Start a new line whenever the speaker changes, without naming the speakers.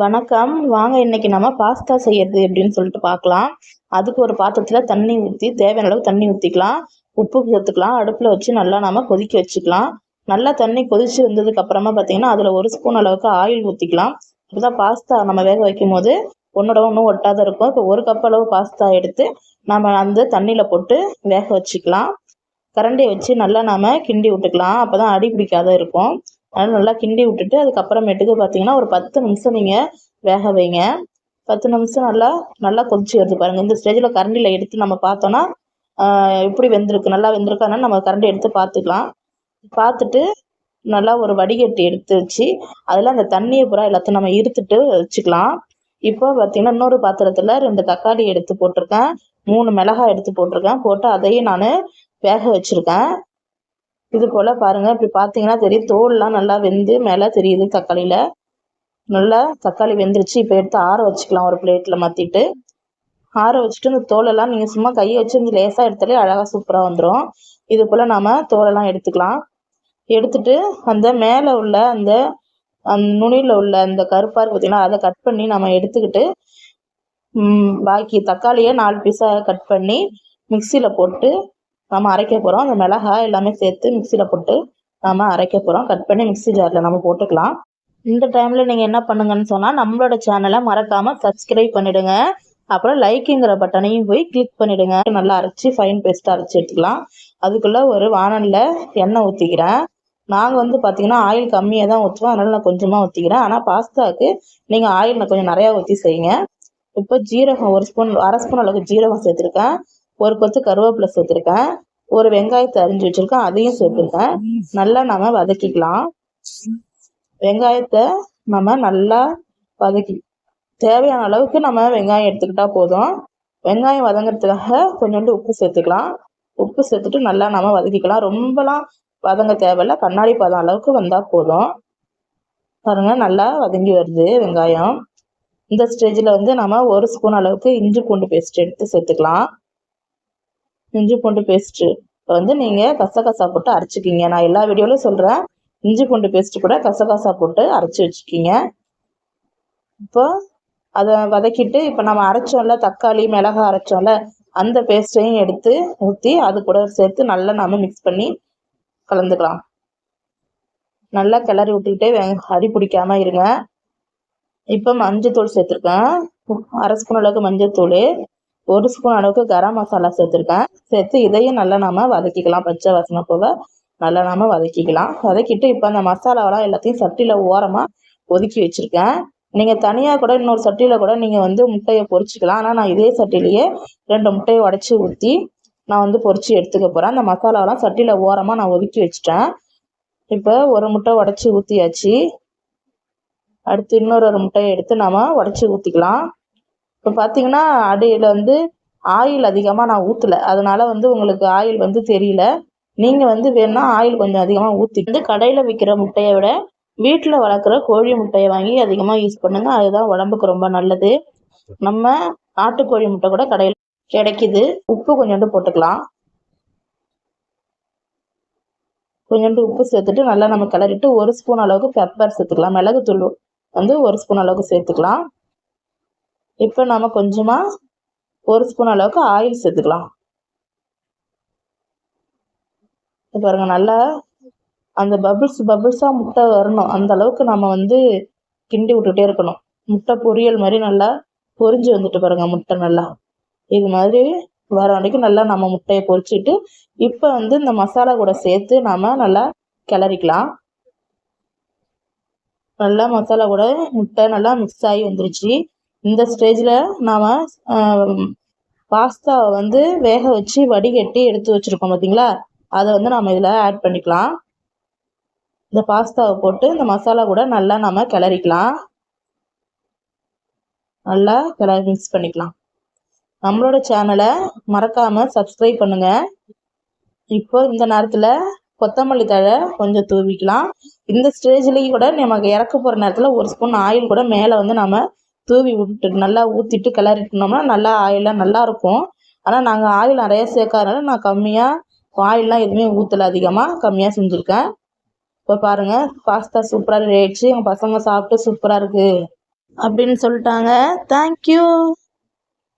வணக்கம். வாங்க இன்னைக்கு நம்ம பாஸ்தா செய்யறது எப்படின்னு சொல்லிட்டு பார்க்கலாம் அதுக்கு ஒரு பாத்திரத்தில் தண்ணி ஊற்றி தேவையான அளவு தண்ணி ஊற்றிக்கலாம் உப்பு சேர்த்துக்கலாம். அடுப்பில் வச்சு நல்லா நம்ம கொதிக்க வச்சுக்கலாம். நல்லா தண்ணி கொதிச்சு வந்ததுக்கு அப்புறமா பார்த்தீங்கன்னா அதில் ஒரு ஸ்பூன் அளவுக்கு ஆயில் ஊற்றிக்கலாம் அப்பதான் பாஸ்தா நம்ம வேக வைக்கும் போது ஒன்னோட ஒன்றும் ஒட்டாத இருக்கும். இப்போ ஒரு கப் அளவு பாஸ்தா எடுத்து நம்ம அந்த தண்ணியில் போட்டு வேக வச்சுக்கலாம். கரண்டியை வச்சு நல்லா நாம கிண்டி விட்டுக்கலாம். அப்போ தான் அடி பிடிக்காத இருக்கும். அதனால் நல்லா கிண்டி விட்டுட்டு அதுக்கப்புறமேட்டுக்கு பார்த்தீங்கன்னா ஒரு பத்து நிமிஷம் நீங்கள் வேக வைங்க. பத்து நிமிஷம் நல்லா நல்லா கொதிச்சு வருது பாருங்கள் இந்த ஸ்டேஜில் கரண்டியில் எடுத்து நம்ம பார்த்தோன்னா எப்படி வெந்திருக்கு நல்லா வெந்திருக்கானா நம்ம கரண்டி எடுத்து பார்த்துக்கலாம். பார்த்துட்டு நல்லா ஒரு வடிகட்டி எடுத்து வச்சு அதில் அந்த தண்ணியை பூரா எல்லாத்தையும் நம்ம இருத்துட்டு வச்சுக்கலாம். இப்போ பார்த்தீங்கன்னா இன்னொரு பாத்திரத்தில் ரெண்டு தக்காளி எடுத்து போட்டிருக்கேன். மூணு மிளகாய் எடுத்து போட்டிருக்கேன். போட்டு அதையும் நான் வேக வச்சுருக்கேன். இது போல் பாருங்கள் இப்படி பார்த்தீங்கன்னா தெரியும். தோல்லாம் நல்லா வெந்து மேலே தெரியுது தக்காளியில். நல்லா தக்காளி வெந்துருச்சு. இப்போ எடுத்து ஆற வச்சுக்கலாம். ஒரு பிளேட்டில் மாற்றிட்டு ஆற வச்சுட்டு இந்த தோலெல்லாம் நீங்கள் சும்மா கையை வச்சு இந்த லேசாக எடுத்தாலே அழகாக சூப்பராக வந்துடும் இது போல் நாம் தோலெல்லாம் எடுத்துக்கலாம். எடுத்துட்டு அந்த மேலே உள்ள அந்த அந்த நுனியில் உள்ள அந்த கருப்பாக பார்த்தீங்கன்னா அதை கட் பண்ணி நம்ம எடுத்துக்கிட்டு பாக்கி தக்காளியை நாலு பீஸாக கட் பண்ணி மிக்சியில் போட்டு நம்ம அரைக்க போகிறோம் அந்த மிளகாய் எல்லாமே சேர்த்து மிக்சியில் போட்டு நம்ம அரைக்க போகிறோம் கட் பண்ணி மிக்சி ஜாரில் நம்ம போட்டுக்கலாம். இந்த டைமில் நீங்கள் என்ன பண்ணுங்கன்னு சொன்னால் நம்மளோட சேனலை மறக்காமல் சப்ஸ்கிரைப் பண்ணிவிடுங்க அப்புறம் லைக்குங்கிற பட்டனையும் போய் கிளிக் பண்ணிவிடுங்க நல்லா அரைச்சி ஃபைன் பேஸ்ட்டாக அரைச்சி எடுத்துக்கலாம். அதுக்குள்ளே ஒரு வானலில் எண்ணெய் ஊற்றிக்கிறேன் நாங்கள் வந்து பார்த்தீங்கன்னா ஆயில் கம்மியாக தான் ஊற்றுவோம் அதனால் நான் கொஞ்சமாக ஊற்றிக்கிறேன் ஆனால் பாஸ்தாவுக்கு நீங்கள் ஆயில் கொஞ்சம் நிறையா ஊற்றி செய்யுங்க. இப்போ ஜீரகம் ஒரு ஸ்பூன் அரை ஸ்பூன் அளவுக்கு ஜீரகம் சேர்த்துருக்கேன். ஒரு கொத்து கருவேப்பிலை சேர்த்துருக்கேன். ஒரு வெங்காயத்தை அரிஞ்சு வச்சுருக்கேன். அதையும் சேர்த்துருக்கேன். நல்லா நம்ம வதக்கிக்கலாம். வெங்காயத்தை நம்ம நல்லா வதக்கி தேவையான அளவுக்கு நம்ம வெங்காயம் எடுத்துக்கிட்டா போதும். வெங்காயம் வதங்கிறதுக்காக கொஞ்சோண்டு உப்பு சேர்த்துக்கலாம். உப்பு சேர்த்துட்டு நல்லா நம்ம வதக்கிக்கலாம். ரொம்பலாம் வதங்க தேவையில்ல. கண்ணாடி பதம் அளவுக்கு வந்தால் போதும். பாருங்க நல்லா வதங்கி வருது வெங்காயம். இந்த ஸ்டேஜில் வந்து நம்ம ஒரு ஸ்பூன் அளவுக்கு இஞ்சி பூண்டு பேஸ்ட் எடுத்து சேர்த்துக்கலாம். இஞ்சி பூண்டு பேஸ்ட்டு வந்து நீங்கள் கசகசா போட்டு அரைச்சிக்கிங்க. நான் எல்லா வீடியோலையும் சொல்கிறேன் இஞ்சி பூண்டு பேஸ்ட்டு கூட கசகசா போட்டு அரைச்சி வச்சுக்கிங்க. இப்போ அதை வதக்கிட்டு இப்போ நம்ம அரைச்சோம்ல தக்காளி மிளகாய் அரைச்சோம்ல அந்த பேஸ்ட்டையும் எடுத்து ஊற்றி அது கூட சேர்த்து நல்லா நம்ம மிக்ஸ் பண்ணி கலந்துக்கலாம். நல்லா கிளறி விட்டுக்கிட்டே அடி பிடிக்காம இருங்க. இப்போ மஞ்சள் தூள் சேர்த்துருக்கேன். அரை ஸ்பூன் அளவுக்கு மஞ்சள் தூள் ஒரு ஸ்பூன் அளவுக்கு கரம் மசாலா சேர்த்துருக்கேன். சேர்த்து இதையும் நல்லா நாம் வதக்கிக்கலாம். பச்சை வாசனை போக நல்லா நாம் வதக்கிக்கலாம். வதக்கிட்டு இப்போ அந்த மசாலாவெல்லாம் எல்லாத்தையும் சட்டியில் ஓரமாக ஒதுக்கி வச்சுருக்கேன். நீங்கள் தனியாக கூட இன்னொரு சட்டியில் கூட நீங்கள் வந்து முட்டையை பொறிச்சிக்கலாம் ஆனால் நான் இதே சட்டிலேயே ரெண்டு முட்டையை உடச்சி ஊற்றி நான் வந்து பொறிச்சு எடுத்துக்க போகிறேன் அந்த மசாலாவெல்லாம் சட்டியில் ஓரமாக நான் ஒதுக்கி வச்சுட்டேன். இப்போ ஒரு முட்டை உடச்சி ஊற்றியாச்சு அடுத்து இன்னொரு ஒரு முட்டையை எடுத்து நாம் உடச்சி ஊற்றிக்கலாம் இப்போ பார்த்தீங்கன்னா அடியில் வந்து ஆயில் அதிகமாக நான் ஊற்றலை அதனால் வந்து உங்களுக்கு ஆயில் வந்து தெரியல. நீங்கள் வந்து வேணால் ஆயில் கொஞ்சம் அதிகமாக ஊற்றி வந்து கடையில் விற்கிற முட்டையை விட வீட்டில் வளர்க்குற கோழி முட்டையை வாங்கி அதிகமாக யூஸ் பண்ணுங்கள் அதுதான் உடம்புக்கு ரொம்ப நல்லது. நம்ம நாட்டுக்கோழி முட்டை கூட கடையில் கிடைக்கிது. உப்பு கொஞ்சோண்டு போட்டுக்கலாம். கொஞ்சோண்டு உப்பு சேர்த்துட்டு நல்லா நம்ம கிளறிட்டு ஒரு ஸ்பூன் அளவுக்கு பெப்பர் சேர்த்துக்கலாம். மிளகுத்தூள் வந்து ஒரு ஸ்பூன் அளவுக்கு சேர்த்துக்கலாம். இப்போ நம்ம கொஞ்சமாக ஒரு ஸ்பூன் அளவுக்கு ஆயில் சேர்த்துக்கலாம். பாருங்க நல்லா அந்த பபிள்ஸ் பபிள்ஸாக முட்டை வரணும். அந்த அளவுக்கு நம்ம வந்து கிண்டி விட்டுட்டே இருக்கணும். முட்டை பொரியல் மாதிரி நல்லா பொரிஞ்சு வந்துட்டு பாருங்க முட்டை நல்லா. இது மாதிரி வர வரைக்கும் நல்லா நம்ம முட்டையை பொரிச்சிட்டு இப்போ வந்து இந்த மசாலா கூட சேர்த்து நம்ம நல்லா கிளறிக்கலாம். நல்லா மசாலா கூட முட்டை நல்லா மிக்ஸ் ஆகி வந்துருச்சு. இந்த ஸ்டேஜில் நாம் பாஸ்தாவை வந்து வேக வச்சு வடிகட்டி எடுத்து வச்சுருக்கோம் பார்த்தீங்களா அதை வந்து நம்ம இதில் ஆட் பண்ணிக்கலாம். இந்த பாஸ்தாவை போட்டு இந்த மசாலா கூட நல்லா நம்ம கிளறிக்கலாம். நல்லா கிளறி மிக்ஸ் பண்ணிக்கலாம். நம்மளோட சேனலை மறக்காமல் சப்ஸ்கிரைப் பண்ணுங்கள் இப்போ இந்த நேரத்தில் கொத்தமல்லி தழை கொஞ்சம் தூவிக்கலாம். இந்த ஸ்டேஜ்லேயும் கூட நமக்கு இறக்க போகிற நேரத்தில் ஒரு ஸ்பூன் ஆயில் கூட மேலே வந்து நம்ம தூவி விட்டு நல்லா ஊற்றிட்டு கிளறிட்டோம்னா நல்லா ஆயிலாக நல்லாயிருக்கும் ஆனால் நாங்கள் ஆயில் நிறையா சேர்க்காதனால நான் கம்மியாக ஆயிலெலாம் எதுவுமே ஊற்றலை அதிகமாக கம்மியாக செஞ்சுருக்கேன். இப்போ பாருங்கள் பாஸ்தா சூப்பராக ரெடி ஆயிடுச்சு எங்கள் பசங்க சாப்பிட்டு சூப்பராக இருக்குது அப்படின்னு சொல்லிட்டாங்க. தேங்க்யூ